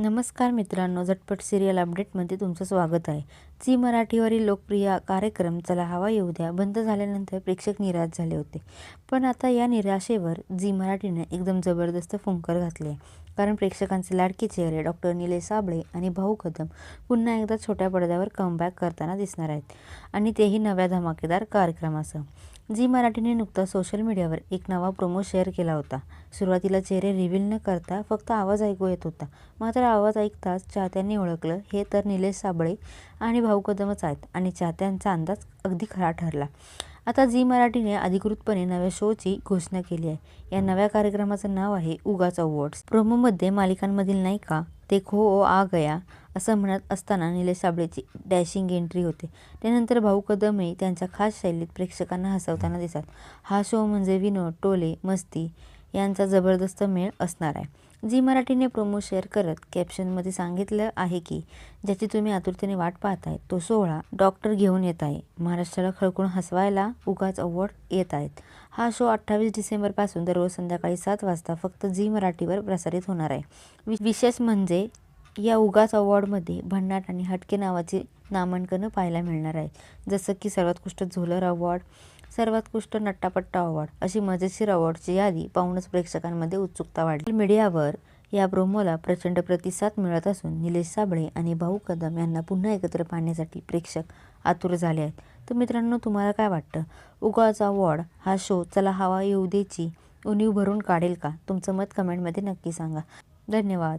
नमस्कार मित्रांनो झटपट सिरियल अपडेटमध्ये तुमचं स्वागत आहे. झी मराठीवरील लोकप्रिय कार्यक्रम चला हवा येऊ द्या बंद झाल्यानंतर प्रेक्षक निराश झाले होते. पण आता या निराशेवर झी मराठीने एकदम जबरदस्त फुंकर घातले. आहे कारण प्रेक्षकांचे लाडके चेहरे डॉक्टर निलेश साबळे आणि भाऊ कदम पुन्हा एकदा छोट्या पडद्यावर कमबॅक करताना दिसणार आहेत. आणि तेही नव्या धमाकेदार कार्यक्रमासह. झी मराठीने नुकताच सोशल मीडियावर एक नवा प्रोमो शेअर केला होता. सुरुवातीला चेहरे रिव्हील न करता फक्त आवाज ऐकू येत होता. मात्र आवाज ऐकताच चाहत्यांनी ओळखलं हे तर निलेश साबळे आणि भाऊ कदमच आहेत आणि चाहत्यांचा अंदाज अगदी खरा ठरला. आता झी मराठीने अधिकृतपणे नव्या शोची घोषणा केली आहे. या नव्या कार्यक्रमाचं नाव आहे उगाच अवॉर्ड्स प्रोमोमध्ये मालिकांमधील नायिका देखो ओ आ गया असं म्हणत असताना निलेश साबळेची डॅशिंग एंट्री होते. त्यानंतर भाऊ कदमही त्यांच्या खास शैलीत प्रेक्षकांना हसवताना दिसतात. हा शो म्हणजे विनोद टोले मस्ती यांचा जबरदस्त मेळ असणार आहे. झी मराठीने प्रोमो शेअर करत कॅप्शनमध्ये सांगितलं आहे की ज्याची तुम्ही आतुरतेने वाट पाहताय तो सोहळा डॉक्टर घेऊन येत आहे. महाराष्ट्राला खळकून हसवायला उगाच अवॉर्ड येत आहेत. हा शो अठ्ठावीस डिसेंबरपासून दररोज संध्याकाळी सात वाजता फक्त झी मराठीवर प्रसारित होणार आहे. वि विशेष म्हणजे या उगाच अवॉर्डमध्ये भन्नाट आणि हटके नावाची नामांकनं पाहायला मिळणार आहे. जसं की सर्वोत्कृष्ट झोलर अवॉर्ड सर्वोत्कृष्ट नट्टापट्टा अवॉर्ड अशी मजेशीर अवॉर्डची यादी पाहूनच प्रेक्षकांमध्ये उत्सुकता वाढली. मीडियावर या प्रोमोला प्रचंड प्रतिसाद मिळत असून निलेश साबळे आणि भाऊ कदम यांना पुन्हा एकत्र पाहण्यासाठी प्रेक्षक आतुर झाले आहेत. तर मित्रांनो तुम्हाला काय वाटतं? उगाचा अवॉर्ड हा शो चला हवा येऊ देची उणीव भरून काढेल का? तुमचं मत कमेंटमध्ये नक्की सांगा. धन्यवाद.